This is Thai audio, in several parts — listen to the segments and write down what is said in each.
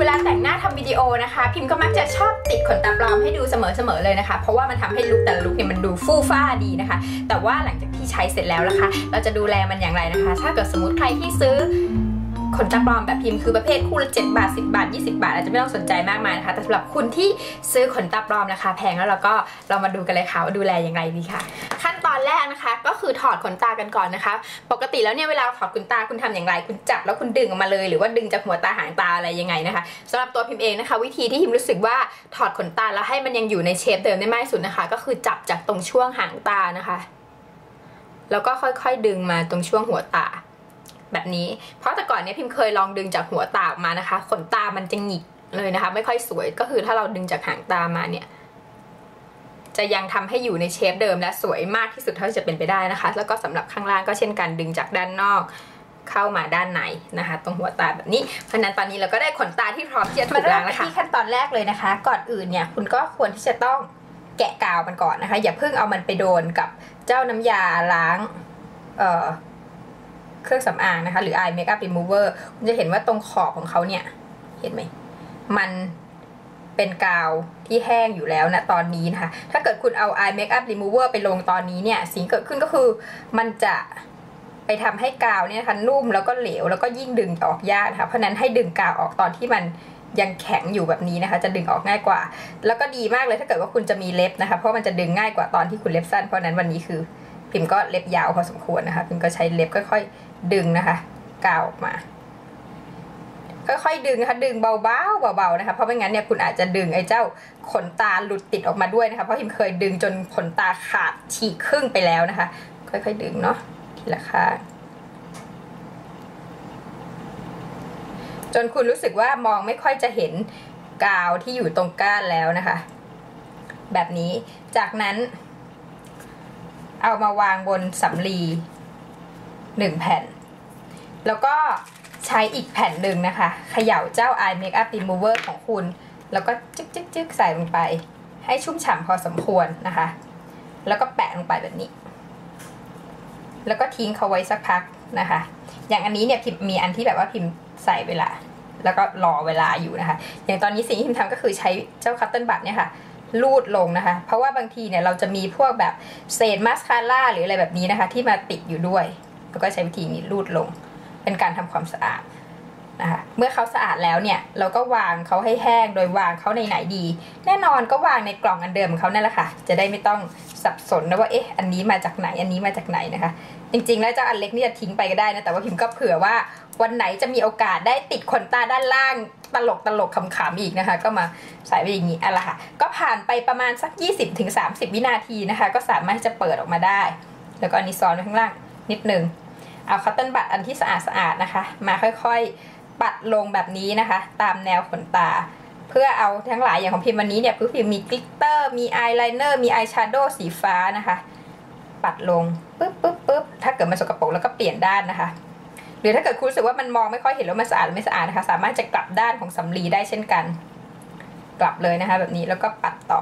เวลาแต่งหน้าทำวิดีโอนะคะ พิมพ์ก็มักจะชอบติดขนตาปลอมให้ดูเสมอๆเลยนะคะ เพราะว่ามันทำให้ลุคแต่ละลุคเนี่ยมันดูฟู่ฟ้าดีนะคะ แต่ว่าหลังจากที่ใช้เสร็จแล้วนะคะ เราจะดูแลมันอย่างไรนะคะ ถ้าเกิดสมมติใครที่ซื้อ ขนตาปลอมแบบพิมพ์คือประเภทคู่ละ7บาท 10 บาท 20 บาท อาจจะไม่ต้องสนใจมากมายนะคะ แต่สำหรับคุณที่ซื้อขนตาปลอมราคาแพงแล้วเราก็เรามาดูกันเลยค่ะว่าดูแลอย่างไรดีค่ะขั้นตอนแรกนะคะก็คือถอดขนตากันก่อนนะคะ ปกติแล้วเนี่ยเวลาถอดขนตาคุณทำอย่างไร คุณจับแล้วคุณดึงออกมาเลย หรือว่าดึงจากหัวตาหางตาอะไรยังไงนะคะสำหรับตัวพิมพ์เองนะคะ วิธีที่พิมรู้สึกว่าถอดขนตาแล้วให้มันยังอยู่ในเชฟเดิมได้มากที่สุดนะคะ ก็คือจับจากตรงช่วงหางตานะคะ แล้วก็ค่อยๆดึงมาตรงช่วงหัวตา แบบนี้ เพราะแต่ก่อนเนี้ยพิมเคยลองดึงจากหัวตาออกมานะคะ ขนตามันจะหงิกเลยนะคะ ไม่ค่อยสวยก็คือถ้าเราดึงจากหางตามาเนี่ย จะยังทำให้อยู่ในเชฟเดิมและสวยมากที่สุดเท่าที่จะเป็นไปได้นะคะ แล้วก็สำหรับข้างล่างก็เช่นกันดึงจากด้านนอกเข้ามาด้านในนะคะ ตรงหัวตาแบบนี้เพราะนั้นตอนนี้เราก็ได้ขนตาที่พร้อมที่จะถูกล้างแล้วค่ะที่ขั้นตอนแรกเลยนะคะ ก่อนอื่นเนี่ยคุณก็ควรที่จะต้องแกะกาวมันก่อนนะคะ อย่าเพิ่งเอามันไปโดนกับเจ้าน้ำยาล้างเอ่อ เครื่องสำอางนะคะ หรือ eye makeup remover คุณจะเห็นว่าตรงขอบของเขาเนี่ย เห็นไหม มันเป็นกาวที่แห้งอยู่แล้วนะตอนนี้นะคะ ถ้าเกิดคุณเอา eye makeup remover ไปลงตอนนี้เนี่ย สิ่งเกิดขึ้นก็คือมันจะไปทำให้กาวเนี่ยนะคะนุ่มแล้วก็เหลวแล้วก็ยิ่งดึงออกยากนะคะเพราะนั้นให้ดึงกาวออกตอนที่มันยังแข็งอยู่แบบนี้นะคะ จะดึงออกง่ายกว่า แล้วก็ดีมากเลยถ้าเกิดว่าคุณจะมีเล็บนะคะ เพราะมันจะดึงง่ายกว่าตอนที่คุณเล็บสั้นเพราะนั้นวันนี้คือ พิมก็เล็บยาวพอสมควรนะคะ พิมก็ใช้เล็บค่อยๆ ดึงนะคะกาวออกมา ค่อยๆดึงนะคะดึงเบาๆเบาๆนะคะเพราะไม่งั้นเนี่ยคุณอาจจะดึงไอ้เจ้าขนตาหลุดติดออกมาด้วยนะคะเพราะพิมเคยดึงจนขนตาขาดฉีกครึ่งไปแล้วนะคะ ค่อยๆดึงเนาะทีละข้างจนคุณรู้สึกว่ามองไม่ค่อยจะเห็นกาวที่อยู่ตรงก้านแล้วนะคะ แบบนี้จากนั้น เอามาวางบนสำลีหนึ่งแผ่น แล้วก็ใช้อีกแผ่นหนึ่งนะคะเขย่าเจ้า eye makeup remover ของคุณ แล้วก็จึ๊กจึ๊กจึ๊กใส่ลงไป ให้ชุ่มฉ่ำพอสมควรนะคะ แล้วก็แปะลงไปแบบนี้ แล้วก็ทิ้งเขาไว้สักพักนะคะ อย่างอันนี้เนี่ยพิมมีอันที่แบบว่าพิมพ์ใส่เวลา แล้วก็รอเวลาอยู่นะคะ อย่างตอนนี้สิ่งที่พิมทำก็คือใช้เจ้าคัตเติลบัตเนี่ยค่ะลูดลงนะคะ เพราะว่าบางทีเนี่ยเราจะมีพวกแบบเศษมาสคาร่าหรืออะไรแบบนี้นะคะ ที่มาติดอยู่ด้วย แล้วก็ใช้วิธีนี้ลูดลง เป็นการทำความสะอาดนะคะเมื่อเขาสะอาดแล้วเนี่ยเราก็วางเขาให้แห้งโดยวางเขาในไหนดี แน่นอนก็วางในกล่องอันเดิมของเขานั่นแหละค่ะ จะได้ไม่ต้องสับสนนะว่าเอ๊ะอันนี้มาจากไหนอันนี้มาจากไหนนะคะ จริงๆ แล้วเจ้าอันเล็กนี่จะทิ้งไปก็ได้นะแต่ว่าพิมพ์ก็เผื่อว่าวันไหนจะมีโอกาสได้ติดขนตาด้านล่างตลกตลกขำๆอีกนะคะ ก็มาใส่ไว้อย่างนี้อะไรค่ะ ก็ผ่านไปประมาณสัก 20-30 วินาทีนะคะ ก็สามารถจะเปิดออกมาได้ แล้วก็อันนี้ซ้อนไว้ข้างล่างนิดนึง เอาคัตเติลบัตอันที่สะอาดสะอาดนะคะ มาค่อยๆ ปัดลงแบบนี้นะคะ ตามแนวขนตา เพื่อเอาทั้งหลายอย่างของพิมพ์วันนี้เนี่ยคือพิมพ์มีกลิตเตอร์มีอายไลเนอร์มีอายแชโดว์สีฟ้านะคะ ปัดลงปึ๊บปึ๊บปึ๊บถ้าเกิดมันสกปรกแล้วก็เปลี่ยนด้านนะคะ หรือถ้าเกิดคุณรู้สึกว่ามันมองไม่ค่อยเห็นแล้วมันสะอาดไม่สะอาดนะคะ สามารถจะกลับด้านของสำลีได้เช่นกัน กลับเลยนะคะ แบบนี้แล้วก็ปัดต่อ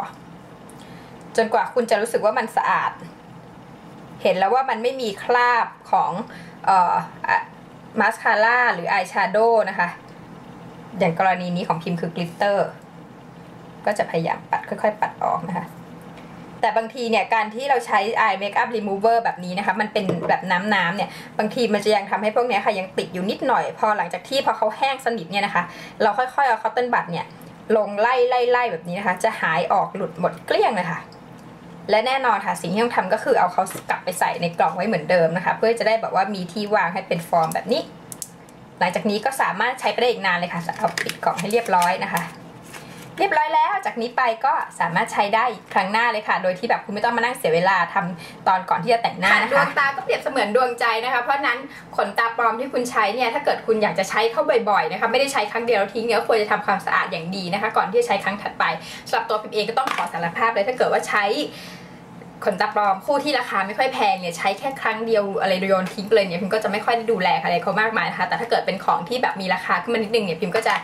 จนกว่าคุณจะรู้สึกว่ามันสะอาด เห็นแล้วว่ามันไม่มีคราบของออมาสคาร่าหรืออายแชโดว์นะคะ อย่างกรณีนี้ของพิมพ์คือกลิตเตอร์ ก็จะพยายามปัดค่อยๆ ปัดออกนะคะ แต่บางทีเนี่ยการที่เราใช้ eye makeup remover แบบนี้นะคะ มันเป็นแบบน้ำๆเนี่ย บางทีมันจะยังทำให้พวกนี้ค่ะยังติดอยู่นิดหน่อย พอหลังจากที่พอเขาแห้งสนิทเนี่ยนะคะ เราค่อยๆเอาคอตเทนบัดเนี่ยลงไล่ไล่ไล่แบบนี้นะคะ จะหายออกหลุดหมดเกลี้ยงเลยค่ะ และแน่นอนค่ะสิ่งที่ต้องทำก็คือเอาเขากลับไปใส่ในกล่องไว้เหมือนเดิมนะคะ เพื่อจะได้แบบว่ามีที่วางให้เป็นฟอร์มแบบนี้ หลังจากนี้ก็สามารถใช้ไปได้อีกนานเลยค่ะเอาปิดกล่องให้เรียบร้อยนะคะ เรียบร้อยแล้วจากนี้ไปก็สามารถใช้ได้ครั้งหน้าเลยค่ะ โดยที่แบบคุณไม่ต้องมานั่งเสียเวลาทำตอนก่อนที่จะแต่งหน้านะคะดวงตาก็เปรียบเสมือนดวงใจนะคะ เพราะนั้นขนตาปลอมที่คุณใช้เนี่ยถ้าเกิดคุณอยากจะใช้เข้าบ่อยๆนะคะไม่ได้ใช้ครั้งเดียวทิ้งเนี่ยควรจะทำความสะอาดอย่างดีนะคะ ก่อนที่จะใช้ครั้งถัดไปสำหรับตัวพิมเองก็ต้องขอสารภาพเลยถ้าเกิดว่าใช้ ขนตาปลอมคู่ที่ราคาไม่ค่อยแพงเนี่ยใช้แค่ครั้งเดียวอะไรโยนทิ้งเลยเนี่ยพิมก็จะไม่ค่อยดูแลอะไรเขามากมายนะคะแต่ถ้าเกิดเป็นของที่แบบมีราคาขึ้นมานิดนึงเนี่ยพิมก็จะ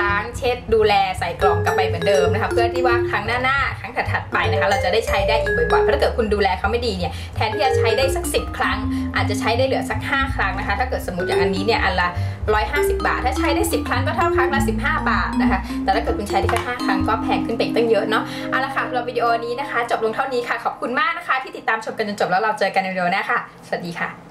ล้างเช็ดดูแลใส่กล่องกลับไปเหมือนเดิมนะคะเพื่อที่ว่าครั้งหน้าๆครั้งถัดๆไปนะคะ เราจะได้ใช้ได้อีกบ่อยๆเพราะถ้าเกิดคุณดูแลเขาไม่ดีเนี่ยแทนที่จะใช้ได้สักสิบครั้ง อาจจะใช้ได้เหลือสัก 5 ครั้งนะคะ ถ้าเกิดสมมติอย่างอันนี้เนี่ยอันละ 150 บาท ถ้าใช้ได้ 10 ครั้งก็เท่าครั้งละ 15 บาทนะคะ แต่ถ้าเกิดคุณใช้ได้แค่5ครั้งก็แพงขึ้นไปตั้งเยอะเนาะเอาละค่ะสำหรับวิดีโอนี้นะคะ จบลงเท่านี้ค่ะ ขอบคุณมากนะคะ ที่ติดตามชมกันจนจบแล้วเราเจอกันในวิดีโอหน้าค่ะ สวัสดีค่ะ